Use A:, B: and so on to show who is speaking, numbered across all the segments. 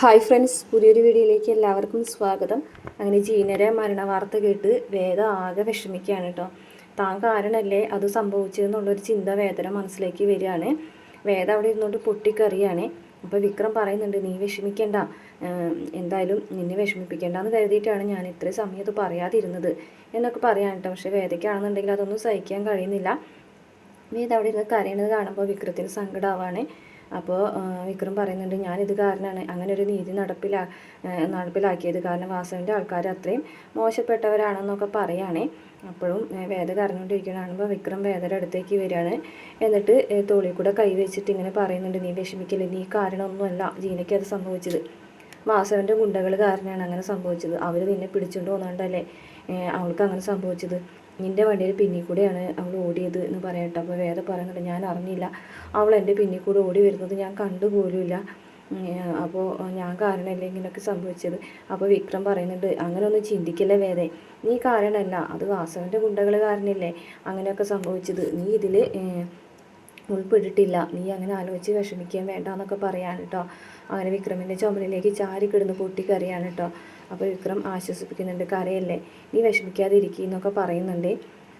A: Hi friends പുതിയൊരു വീഡിയോയിലേക്ക് എല്ലാവർക്കും സ്വാഗതം. അങ്ങനെ ജീനരെ മരണ വാർത്ത കേട്ട് വേദ ആകെ വിഷമിക്കുകയാണ് കേട്ടോ. താൻ കാരണല്ലേ അത് സംഭവിച്ചതെന്നുള്ളൊരു ചിന്ത വേദന മനസ്സിലേക്ക് വരികയാണ്. വേദ അവിടെ ഇരുന്നോട്ട് പൊട്ടിക്കറിയാണ്. അപ്പോൾ വിക്രം പറയുന്നുണ്ട് നീ വിഷമിക്കേണ്ട. എന്തായാലും നിന്നെ വിഷമിപ്പിക്കേണ്ടെന്ന് കരുതിയിട്ടാണ് ഞാൻ ഇത്രയും സമയം അത് പറയാതിരുന്നത് എന്നൊക്കെ പറയാൻ കേട്ടോ. പക്ഷേ വേദയ്ക്കാണെന്നുണ്ടെങ്കിൽ അതൊന്നും സഹിക്കാൻ കഴിയുന്നില്ല. വേദ അവിടെ ഇരുന്ന് കരയണത് കാണുമ്പോൾ വിക്രത്തിന് സങ്കടമാവാണ് അപ്പോൾ വിക്രം പറയുന്നുണ്ട് ഞാനിത് കാരണമാണ് അങ്ങനെ ഒരു നീതി നടപ്പിലാ നടപ്പിലാക്കിയത് കാരണം വാസുവിന്റെ ആൾക്കാർ അത്രയും മോശപ്പെട്ടവരാണെന്നൊക്കെ പറയുകയാണേ അപ്പോഴും വേദ കരഞ്ഞുകൊണ്ടിരിക്കുന്ന കാണുമ്പോൾ വിക്രം വേദയുടെ അടുത്തേക്ക് വരികയാണ്. എന്നിട്ട് തോളിൽ കൂടെ കൈവച്ചിട്ട് ഇങ്ങനെ പറയുന്നുണ്ട് നീ വിഷമിക്കില്ല? നീ കാരണമൊന്നുമല്ല. ജീനയ്ക്ക് അത് സംഭവിച്ചത്. വാസവന്റെ ഗുണ്ടകൾ കാരണമാണ് അങ്ങനെ സംഭവിച്ചത്. അവർ നിന്നെ പിടിച്ചുകൊണ്ട് പോകുന്നുണ്ടല്ലേ അവൾക്ക് അങ്ങനെ സംഭവിച്ചത്? നിന്റെ വണ്ടിയിൽ പിന്നിൽ കൂടെയാണ് അവൾ ഓടിയത് എന്ന് പറയട്ടെ അപ്പോൾ വേറെ പറയുന്നുണ്ട് ഞാൻ അറിഞ്ഞില്ല. അവൾ എന്റെ പിന്നിൽ കൂടെ ഓടി വരുന്നത് ഞാൻ കണ്ടുപോലുമില്ല. അപ്പോൾ ഞാൻ കാരണമല്ലേ ഇങ്ങനെയൊക്കെ സംഭവിച്ചത്? അപ്പോൾ വിക്രം പറയുന്നുണ്ട് അങ്ങനെ ഒന്നും ചിന്തിക്കില്ല വേറെ നീ കാരണമല്ല. അത് വാസവന്റെ ഗുണ്ടകൾ കാരണമില്ലേ അങ്ങനെയൊക്കെ സംഭവിച്ചത്. നീ ഇതിൽ ഉൾപ്പെട്ടിട്ടില്ല. നീ അങ്ങനെ ആലോചിച്ച് വിഷമിക്കാൻ വേണ്ട എന്നൊക്കെ പറയാണ് കേട്ടോ. അങ്ങനെ വിക്രമിന്റെ ചുമലിലേക്ക് ചാരി കിടന്ന് പൊട്ടിക്കറിയാണ് കേട്ടോ. അപ്പോൾ വിക്രം ആശ്വസിപ്പിക്കുന്നുണ്ട് കരയല്ലേ? നീ വിഷമിക്കാതെ ഇരിക്കുന്നൊക്കെ പറയുന്നുണ്ട്.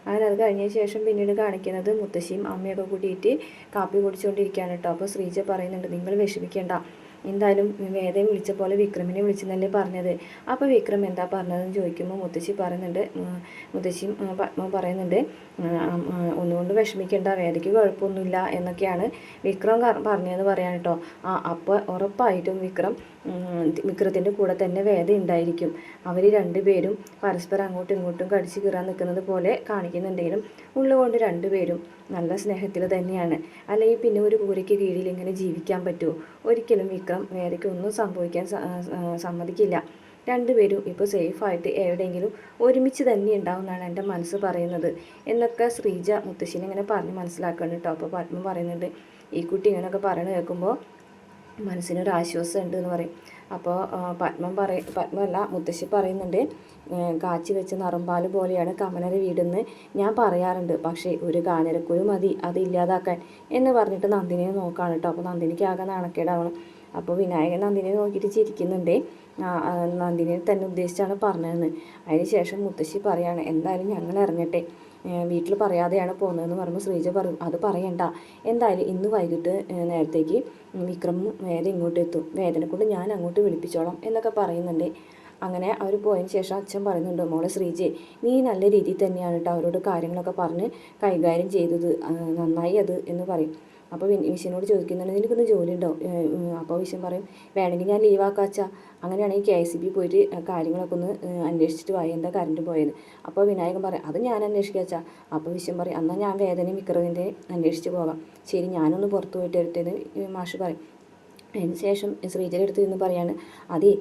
A: അങ്ങനെ അത് കഴിഞ്ഞ ശേഷം പിന്നീട് കാണിക്കുന്നത് മുത്തശ്ശിയും അമ്മയൊക്കെ കൂട്ടിയിട്ട് കാപ്പി കുടിച്ചുകൊണ്ടിരിക്കുകയാണ് കേട്ടോ. അപ്പോൾ ശ്രീജ പറയുന്നുണ്ട് നിങ്ങൾ വിഷമിക്കേണ്ട. എന്തായാലും വേദയെ വിളിച്ച പോലെ വിക്രമിനെ വിളിച്ചെന്നല്ലേ പറഞ്ഞത്. അപ്പോൾ വിക്രം എന്താ പറഞ്ഞതെന്ന് ചോദിക്കുമ്പോൾ മുത്തശ്ശി പറയുന്നുണ്ട് മുത്തശ്ശി പത്മ പറയുന്നുണ്ട് ഒന്നുകൊണ്ട് വിഷമിക്കേണ്ട വേദയ്ക്ക് കുഴപ്പമൊന്നുമില്ല എന്നൊക്കെയാണ് വിക്രം പറഞ്ഞതെന്ന് പറയാൻ കേട്ടോ. ആ അപ്പോൾ ഉറപ്പായിട്ടും വിക്രം വിക്രത്തിന്റെ കൂടെ തന്നെ വേദ ഉണ്ടായിരിക്കും. അവർ രണ്ടുപേരും പരസ്പരം അങ്ങോട്ടും ഇങ്ങോട്ടും കടിച്ചു കീറാൻ നിൽക്കുന്നത് പോലെ കാണിക്കുന്നുണ്ടെങ്കിലും ഉള്ളുകൊണ്ട് രണ്ടുപേരും നല്ല സ്നേഹത്തിൽ തന്നെയാണ്. അല്ലെങ്കിൽ പിന്നെ ഒരു കൂരയ്ക്ക് കീഴിൽ ഇങ്ങനെ ജീവിക്കാൻ പറ്റുമോ ഒരിക്കലും വിക്രം വേദയ്ക്ക് ഒന്നും സംഭവിക്കാൻ സമ്മതിക്കില്ല. രണ്ടുപേരും ഇപ്പോൾ സേഫായിട്ട് എവിടെയെങ്കിലും ഒരുമിച്ച് തന്നെ ഉണ്ടാവും എന്നാണ് എന്റെ മനസ്സ് പറയുന്നത്. എന്നൊക്കെ ശ്രീജ മുത്തശ്ശിനെ ഇങ്ങനെ പറഞ്ഞ് മനസ്സിലാക്കണം കേട്ടോ. അപ്പോൾ പത്മ പറയുന്നുണ്ട് ഈ കുട്ടി ഇങ്ങനെയൊക്കെ പറയണ കേൾക്കുമ്പോൾ മനസ്സിനൊരു ആശ്വാസം ഉണ്ട് എന്ന് പറയും. അപ്പോൾ പത്മം പറയ പത്മല്ല മുത്തശ്ശി പറയുന്നുണ്ട് കാച്ചി വെച്ച നറുമ്പാൽ പോലെയാണ് കമലര വീടെന്ന് ഞാൻ പറയാറുണ്ട്. പക്ഷേ ഒരു കാനരക്കുരു മതി അത് ഇല്ലാതാക്കാൻ എന്ന് പറഞ്ഞിട്ട് നന്ദിനിയെ നോക്കാണ് കേട്ടോ. അപ്പോൾ നന്ദിനിക്ക് ആകെ നാണക്കേടാവണം. അപ്പോൾ വിനായകൻ നന്ദിനെ നോക്കിയിട്ട് ചിരിക്കുന്നുണ്ട്. ആ, തന്നെ ഉദ്ദേശിച്ചാണ് പറഞ്ഞതെന്ന്. അതിന് ശേഷം മുത്തശ്ശി പറയാണ് എന്തായാലും ഞങ്ങൾ ഇറങ്ങട്ടെ. വീട്ടിൽ പറയാതെയാണ് പോകുന്നതെന്ന് പറയുമ്പോൾ ശ്രീജ പറയും അത് പറയണ്ട. എന്തായാലും ഇന്ന് വൈകിട്ട് നേരത്തേക്ക് വിക്രം വേദ ഇങ്ങോട്ട് എത്തും. വേദനെ കൊണ്ട് ഞാൻ അങ്ങോട്ട് വിളിപ്പിച്ചോളാം എന്നൊക്കെ പറയുന്നുണ്ട്. അങ്ങനെ അവർ പോയതിന് ശേഷം അച്ഛൻ പറയുന്നുണ്ട് മോളെ ശ്രീജെ നീ നല്ല രീതിയിൽ തന്നെയാണ് കേട്ടോ അവരോട് കാര്യങ്ങളൊക്കെ പറഞ്ഞ് കൈകാര്യം ചെയ്തത്. നന്നായി അത് എന്ന് പറയും. അപ്പോൾ വിഷയനോട് ചോദിക്കുന്നുണ്ട് നിനക്കൊന്ന് ജോലി ഉണ്ടോ അപ്പോൾ വിഷയം പറയും വേണമെങ്കിൽ ഞാൻ ലീവാക്കാച്ചാ അങ്ങനെയാണെങ്കിൽ കെ സി ബി പോയിട്ട് കാര്യങ്ങളൊക്കെ ഒന്ന് അന്വേഷിച്ചിട്ട് വായി എന്താ കറണ്ട് പോയത്. അപ്പോൾ വിനായകൻ പറയും അത് ഞാൻ അന്വേഷിക്കാച്ച. അപ്പോൾ വിഷയം പറയും എന്നാൽ ഞാൻ വേദനയും വിക്രമിന്റെ അന്വേഷിച്ച് പോകാം. ശരി ഞാനൊന്ന് പുറത്ത് പോയിട്ട് വരട്ടേന്ന് മാഷ് പറയും. അതിന് ശേഷം ശ്രീജയുടെ അടുത്ത് നിന്ന് പറയാണ് അതെ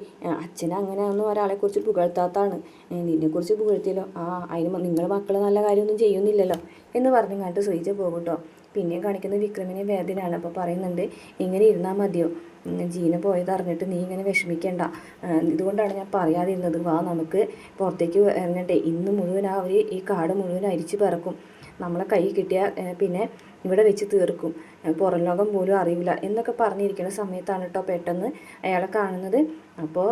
A: അച്ഛൻ അങ്ങനെ ഒന്നും ഒരാളെക്കുറിച്ച് പുകഴ്ത്താത്താണ് നിന്നെക്കുറിച്ച് പുകഴ്ത്തിയല്ലോ. ആ അതിന് നിങ്ങൾ മക്കൾ നല്ല കാര്യമൊന്നും ചെയ്യുന്നില്ലല്ലോ എന്ന് പറഞ്ഞങ്ങാണ്ട് ശ്രീജ പോകും കേട്ടോ പിന്നെ കാണിക്കുന്ന വിക്രമിനെ വേദനയാണ്. അപ്പോൾ പറയുന്നുണ്ട് ഇങ്ങനെ ഇരുന്നാൽ മതിയോ? ജീന പോയത് അറിഞ്ഞിട്ട് നീ ഇങ്ങനെ വിഷമിക്കേണ്ട. ഇതുകൊണ്ടാണ് ഞാൻ പറയാതിരുന്നത്. വാ നമുക്ക് പുറത്തേക്ക് ഇറങ്ങട്ടെ. ഇന്ന് മുഴുവൻ ആ ഒരു ഈ കാട് മുഴുവൻ അരിച്ചു പിറക്കും. നമ്മളെ കൈ കിട്ടിയ പിന്നെ ഇവിടെ വെച്ച് തീർക്കും. പുറം ലോകം പോലും അറിയില്ല എന്നൊക്കെ പറഞ്ഞിരിക്കുന്ന സമയത്താണ് കേട്ടോ പെട്ടെന്ന് അയാളെ കാണുന്നത്. അപ്പോൾ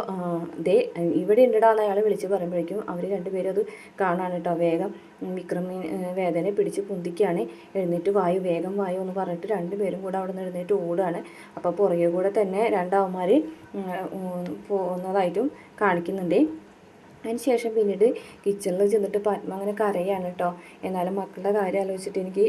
A: ദേ ഇവിടെ ഉണ്ടടാന്ന് അയാൾ വിളിച്ച് പറയുമ്പോഴേക്കും അവർ രണ്ടുപേരും അത് കാണാൻ കേട്ടോ. വേഗം വിക്രമി വേദനെ പിടിച്ച് പൊന്തിക്കുകയാണ് എഴുന്നേറ്റ് വായു വേഗം വായു എന്ന് പറഞ്ഞിട്ട് രണ്ടുപേരും കൂടെ അവിടെ നിന്ന് എഴുന്നേറ്റ് ഓടുകയാണ് അപ്പോൾ പുറകെ കൂടെ തന്നെ രണ്ടാവന്മാർ പോകുന്നതായിട്ടും കാണിക്കുന്നുണ്ട്. ശേഷം പിന്നീട് കിച്ചണിൽ ചെന്നിട്ട് പത്മ അങ്ങനെ കരയാണ് കേട്ടോ. എന്നാലും മക്കളുടെ കാര്യം ആലോചിച്ചിട്ട് എനിക്ക്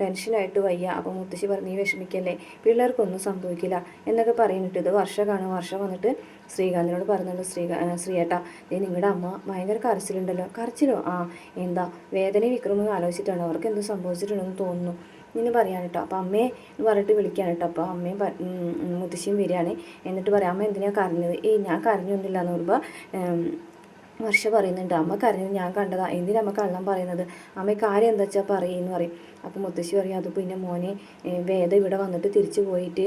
A: ടെൻഷനായിട്ട് വയ്യ. അപ്പോൾ മുത്തശ്ശി പറഞ്ഞു നീ വിഷമിക്കല്ലേ? പിള്ളേർക്കൊന്നും സംഭവിക്കില്ല. എന്നൊക്കെ പറയുന്നിട്ട് ഇത് വർഷമാണ് വർഷം വന്നിട്ട് ശ്രീകാന്തിനോട് പറഞ്ഞുള്ളൂ ശ്രീ ശ്രീയേട്ട ദേ നിങ്ങളുടെ അമ്മ ഭയങ്കര കരച്ചിലുണ്ടല്ലോ. കരച്ചിലോ? ആ എന്താ? വേദന വിക്രമം ആലോചിച്ചിട്ടാണ്. അവർക്ക് എന്ത് സംഭവിച്ചിട്ടുണ്ടെന്ന് തോന്നുന്നു. നിന്ന് പറയാൻ കേട്ടോ. അപ്പോൾ അമ്മയെ എന്ന് പറഞ്ഞിട്ട് വിളിക്കാൻ കേട്ടോ. അപ്പോൾ അമ്മയും മുത്തശ്ശിയും വരികയാണ്. എന്നിട്ട് പറയാം അമ്മ എന്തിനാണ് കരഞ്ഞത്? ഏയ് ഞാൻ കരഞ്ഞൊന്നുമില്ല എന്ന് പറയുമ്പോൾ വർഷ പറയുന്നുണ്ട്. അമ്മ കരഞ്ഞത് ഞാൻ കണ്ടതാ. എന്തിനാ അമ്മ കള്ളം പറയുന്നത്? അമ്മ കാര്യം എന്താ വെച്ചാൽ പറയുമെന്ന് പറയും. അപ്പോൾ മുത്തശ്ശി പറയും അത് പിന്നെ മോനെ വേദം ഇവിടെ വന്നിട്ട് തിരിച്ചു പോയിട്ട്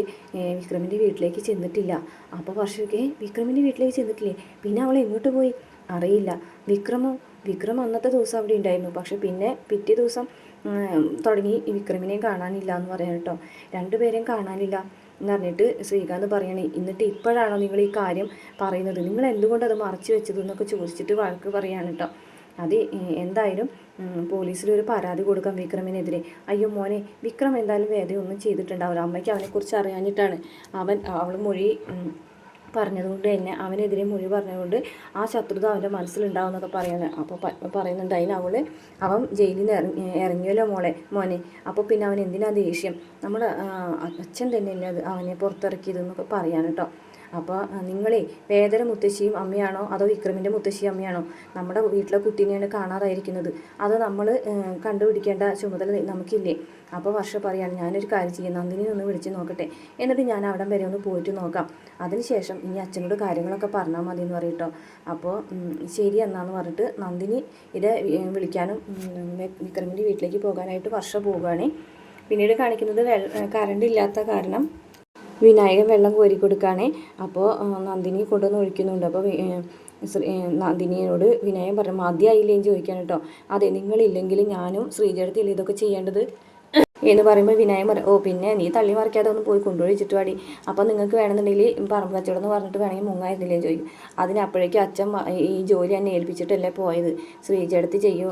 A: വിക്രമിന്റെ വീട്ടിലേക്ക് ചെന്നിട്ടില്ല. അപ്പോൾ വർഷമൊക്കെ വിക്രമിന്റെ വീട്ടിലേക്ക് ചെന്നിട്ടില്ലേ? പിന്നെ അവൾ എങ്ങോട്ട് പോയി? അറിയില്ല. വിക്രമോ വിക്രം അന്നത്തെ ദിവസം അവിടെ ഉണ്ടായിരുന്നു. പക്ഷെ പിന്നെ പിറ്റേ ദിവസം തുടങ്ങി വിക്രമിനെയും കാണാനില്ല എന്ന് പറയാം കേട്ടോ രണ്ടുപേരെയും കാണാനില്ല. എന്ന് പറഞ്ഞിട്ട് ശ്രീകാന്ത് പറയണേ. എന്നിട്ട് ഇപ്പോഴാണോ നിങ്ങൾ ഈ കാര്യം പറയുന്നത്? നിങ്ങൾ എന്തുകൊണ്ട് അത് മറച്ചു വെച്ചത് എന്നൊക്കെ ചോദിച്ചിട്ട് വഴക്ക് പറയാണ് കേട്ടോ. അത് എന്തായാലും പോലീസിൽ ഒരു പരാതി കൊടുക്കാം വിക്രമിനെതിരെ. അയ്യോ മോനെ വിക്രം എന്തായാലും വേദയൊന്നും ചെയ്തിട്ടുണ്ടാവില്ല. അമ്മയ്ക്ക് അവനെക്കുറിച്ച് അറിയാഞ്ഞിട്ടാണ് അവൻ അവൾ മൊഴി പറഞ്ഞതുകൊണ്ട് തന്നെ അവനെതിരെ മൊഴി പറഞ്ഞതുകൊണ്ട് ആ ശത്രുത അവന്റെ മനസ്സിലുണ്ടാവുമെന്നൊക്കെ പറയുന്നത്. അപ്പോൾ പറയുന്നുണ്ട് അതിന് അവൾ അവൻ ജയിലിൽ നിന്ന് ഇറങ്ങി ഇറങ്ങിയല്ലോ മോളെ മോനെ. അപ്പോൾ പിന്നെ അവൻ എന്തിനാ ദേഷ്യം? നമ്മൾ അച്ഛൻ തന്നെയല്ലേ അത് അവനെ പുറത്തിറക്കിയതെന്നൊക്കെ പറയാൻ കേട്ടോ. അപ്പോൾ നിങ്ങളെ വേദന മുത്തശ്ശിയും അമ്മയാണോ അതോ വിക്രമിന്റെ മുത്തശ്ശിയും അമ്മയാണോ നമ്മുടെ വീട്ടിലെ കുട്ടീനെയാണ് കാണാതായിരിക്കുന്നത് അത് നമ്മൾ കണ്ടുപിടിക്കേണ്ട ചുമതല നമുക്കില്ലേ? അപ്പോൾ വർഷ പറയാണ് ഞാനൊരു കാര്യം ചെയ്യും നന്ദിനി ഒന്ന് വിളിച്ച് നോക്കട്ടെ. എന്നിട്ട് ഞാൻ അവിടം വരെ ഒന്ന് പോയിട്ട് നോക്കാം. അതിനുശേഷം ഇനി അച്ഛനോട് കാര്യങ്ങളൊക്കെ പറഞ്ഞാൽ മതി എന്ന് പറയട്ടോ അപ്പോൾ ശരി എന്നാന്ന് പറഞ്ഞിട്ട് നന്ദിനി ഇത് വിളിക്കാനും വിക്രമിന്റെ വീട്ടിലേക്ക് പോകാനായിട്ട് വർഷ പോവുകയാണ്. പിന്നീട് കാണിക്കുന്നത് കറണ്ട് ഇല്ലാത്ത കാരണം വിനായകൻ വെള്ളം കോരി കൊടുക്കുകയാണേ അപ്പോൾ നന്ദിനി കൊണ്ടുവന്ന് ഒഴിക്കുന്നുണ്ട്. അപ്പോൾ നന്ദിനിയോട് വിനായകൻ പറഞ്ഞു മതിയായില്ലേ എന്ന് ചോദിക്കാൻ കേട്ടോ. അതെ നിങ്ങളില്ലെങ്കിൽ ഞാനും ശ്രീജടത്തില്ലേ ഇതൊക്കെ ചെയ്യേണ്ടത്? എന്ന് പറയുമ്പോൾ വിനായകൻ പറയും ഓ പിന്നെ നീ തള്ളി മറിക്കാതെ ഒന്ന് പോയി കൊണ്ടുപോയിച്ചിട്ട് വാടി. അപ്പം നിങ്ങൾക്ക് വേണമെന്നുണ്ടെങ്കിൽ പറമ്പ് കച്ചവടം എന്ന് പറഞ്ഞിട്ട് വേണമെങ്കിൽ മുങ്ങായിരുന്നില്ലേ? ചോദിക്കും. അതിന് അപ്പോഴേക്കും അച്ഛൻ ഈ ജോലി എന്നെ ഏൽപ്പിച്ചിട്ടല്ലേ പോയത്. ശ്രീജടത്തി ചെയ്യൂ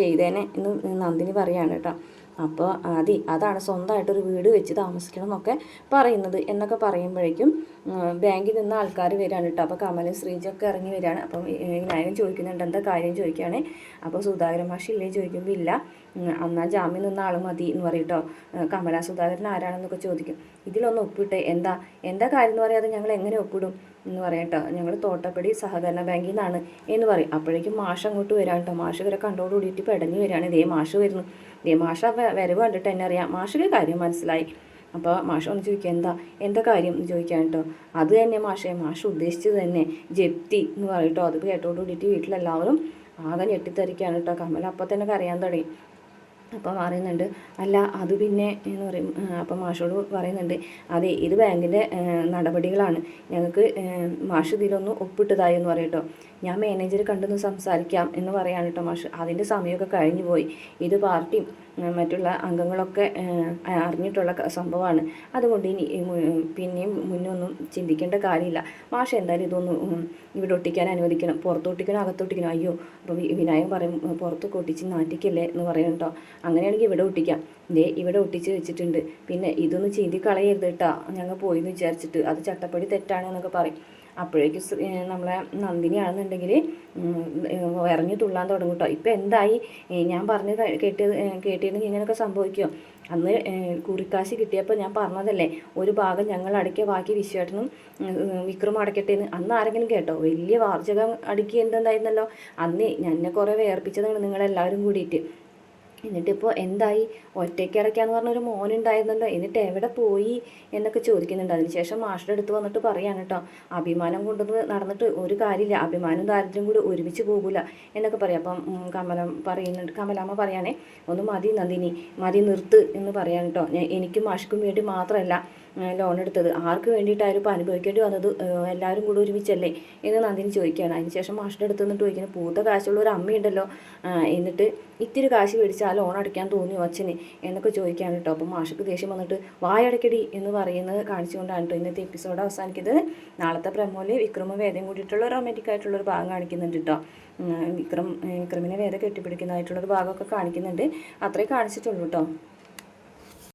A: ചെയ്തേനെ എന്ന് നന്ദിനി പറയാണ് കേട്ടോ. അപ്പോൾ അതി അതാണ് സ്വന്തമായിട്ടൊരു വീട് വെച്ച് താമസിക്കണം എന്നൊക്കെ പറയുന്നത് എന്നൊക്കെ പറയുമ്പോഴേക്കും ബാങ്കിൽ നിന്ന് ആൾക്കാർ വരികയാണ് കേട്ടോ. അപ്പോൾ കമലും ശ്രീജൊക്കെ ഇറങ്ങി വരികയാണ് അപ്പം വിനായകൻ ചോദിക്കുന്നുണ്ട് എന്താ കാര്യം ചോദിക്കുകയാണ്. അപ്പോൾ സുധാകരൻ മാഷ് ഇല്ലേ ചോദിക്കുമ്പോൾ ഇല്ല. എന്നാൽ ജാമ്യം നിന്ന ആൾ മതി എന്ന് പറയും കമല സുധാകരൻ ആരാണെന്നൊക്കെ ചോദിക്കും. ഇതിലൊന്ന് ഒപ്പിട്ടെ എന്താ? എന്താ കാര്യം എന്ന് പറയാതെ ഞങ്ങൾ എങ്ങനെ ഒപ്പിടും എന്ന് പറയാം കേട്ടോ. ഞങ്ങൾ തോട്ടപ്പടി സഹകരണ ബാങ്കിൽ നിന്നാണ് എന്ന് പറയും. അപ്പോഴേക്കും മാഷ് അങ്ങോട്ട് വരാൻ കേട്ടോ. മാഷ് ഇവരെ കണ്ടോടുകൂടിയിട്ട് പെടഞ്ഞു വരികയാണ് ഇതേ മാഷ് വരുന്നു. ഇതേ മാഷ വരവ് കണ്ടിട്ട് എന്നെ അറിയാം. മാഷയ്ക്ക് കാര്യം മനസ്സിലായി. അപ്പോൾ മാഷ ഒന്ന് ചോദിക്കുക എന്താ എന്താ കാര്യം? എന്ന് ചോദിക്കാൻ കേട്ടോ. അത് തന്നെ മാഷേ മാഷ ഉദ്ദേശിച്ചത് തന്നെ. ജപ്തി എന്ന് പറയട്ടോ അത് കേട്ടോട് കൂടിയിട്ട് വീട്ടിലെല്ലാവരും ആകെ ഞെട്ടിത്തെറിക്കാണ് കേട്ടോ. കമല അപ്പം തന്നെ കരയാൻ തുടങ്ങി. അപ്പം പറയുന്നുണ്ട്. അല്ല അത് പിന്നെ എന്ന് പറയും അപ്പം മാഷോട് പറയുന്നുണ്ട് അതെ ഇത് ബാങ്കിന്റെ നടപടികളാണ്. ഞങ്ങൾക്ക് മാഷ് ഇതിലൊന്ന് ഒപ്പിട്ടതായി എന്ന് പറയട്ടോ ഞാൻ മാനേജർ കണ്ടൊന്ന് സംസാരിക്കാം എന്ന് പറയാണ് മാഷ്. അതിന്റെ സമയമൊക്കെ കഴിഞ്ഞു പോയി ഇത് പാർട്ടിയും മറ്റുള്ള അംഗങ്ങളൊക്കെ അറിഞ്ഞിട്ടുള്ള സംഭവമാണ്. അതുകൊണ്ട് ഇനി പിന്നെയും മുന്നൊന്നും ചിന്തിക്കേണ്ട കാര്യമില്ല. മാഷ് എന്തായാലും ഇതൊന്ന് ഇവിടെ ഒട്ടിക്കാൻ അനുവദിക്കണം. പുറത്തൊട്ടിക്കണോ അകത്തൊട്ടിക്കണോ. അയ്യോ വിനായകൻ പറയും "ഉം, പുറത്തൊക്കെ ഒട്ടിച്ച് നാറ്റിക്കല്ലേ? എന്ന് പറയും കേട്ടോ. അങ്ങനെയാണെങ്കിൽ ഇവിടെ ഒട്ടിക്കാം. ദേ ഇവിടെ ഒട്ടിച്ച് വെച്ചിട്ടുണ്ട്. പിന്നെ ഇതൊന്ന് ചീന്തി കളയരുത് കേട്ടോ. ഞങ്ങൾ പോയി എന്ന് വിചാരിച്ചിട്ട്. അത് ചട്ടപ്പടി തെറ്റാണെന്നൊക്കെ പറയും. അപ്പോഴേക്കും നമ്മളെ നന്ദിനിയാണെന്നുണ്ടെങ്കിൽ ഇറങ്ങി തുള്ളാൻ തുടങ്ങും കേട്ടോ ഇപ്പം എന്തായി? ഞാൻ പറഞ്ഞ് കേട്ടത് കേട്ടിരുന്നെങ്കിൽ ഇങ്ങനെയൊക്കെ സംഭവിക്കുമോ അന്ന് കുറിക്കാശി കിട്ടിയപ്പോൾ ഞാൻ പറഞ്ഞതല്ലേ ഒരു ഭാഗം ഞങ്ങൾ അടയ്ക്കുക ബാക്കി വിശ്വേട്ടനും വിക്രം അടയ്ക്കട്ടെ എന്ന്. അന്ന് ആരെങ്കിലും കേട്ടോ? വലിയ വാർച്ചകം അടുക്കി എന്തെന്തായിരുന്നല്ലോ അന്ന് എന്നെ കുറേ വേർപ്പിച്ചതാണ് നിങ്ങളെല്ലാവരും കൂടിയിട്ട്. എന്നിട്ടിപ്പോൾ എന്തായി? ഒറ്റയ്ക്ക് ഇറക്കാന്ന് പറഞ്ഞൊരു മോനുണ്ടായിരുന്നല്ലോ. എന്നിട്ട് എവിടെ പോയി എന്നൊക്കെ ചോദിക്കുന്നുണ്ട്. അതിനുശേഷം മാഷിന്റെ അടുത്ത് വന്നിട്ട് പറയാണ് കേട്ടോ അഭിമാനം കൊണ്ടുവന്ന് നടന്നിട്ട് ഒരു കാര്യമില്ല. അഭിമാനം ദാരിദ്ര്യം കൂടി ഒരുമിച്ച് പോകില്ല എന്നൊക്കെ പറയാം. അപ്പം കമലം പറയുന്നുണ്ട്. കമലാമ്മ പറയാനേ ഒന്ന് മതി നന്ദിനി. മതി നിർത്ത് എന്ന് പറയാൻ കേട്ടോ ഞാൻ എനിക്കും മാഷിക്കും വേണ്ടി മാത്രമല്ല ലോൺ എടുത്തത്. ആർക്ക് വേണ്ടിയിട്ടായാലും ഇപ്പോൾ അനുഭവിക്കേണ്ടി വന്നത് എല്ലാവരും കൂടി ഒരുമിച്ചല്ലേ എന്ന് നന്ദിനി ചോദിക്കുകയാണ്. അതിനുശേഷം മാഷിന്റെ അടുത്ത് നിന്നിട്ട് ചോദിക്കുന്നത് പൂത്ത കാശുള്ള ഒരു അമ്മയുണ്ടല്ലോ. എന്നിട്ട് ഇത്തിരി കാശ് മേടിച്ച് ലോൺ അടയ്ക്കാൻ തോന്നിയോ അച്ഛന്? എന്നൊക്കെ ചോദിക്കുകയാണ് കേട്ടോ. അപ്പോൾ മാഷക്ക് ദേഷ്യം വന്നിട്ട് വായടക്കടി എന്ന് പറയുന്നത് കാണിച്ചുകൊണ്ടാണ് കേട്ടോ ഇന്നത്തെ എപ്പിസോഡ് അവസാനിക്കുന്നത്. നാളത്തെ പ്രമോൽ വിക്രമ വേദം കൂടിയിട്ടുള്ള റൊമാന്റിക് ആയിട്ടുള്ള ഒരു ഭാഗം കാണിക്കുന്നുണ്ട് കേട്ടോ. വിക്രം വിക്രമിനെ വേദം കെട്ടിപ്പിടിക്കുന്നതായിട്ടുള്ളൊരു ഭാഗമൊക്കെ കാണിക്കുന്നുണ്ട്. അത്രേ കാണിച്ചിട്ടുള്ളൂ കേട്ടോ.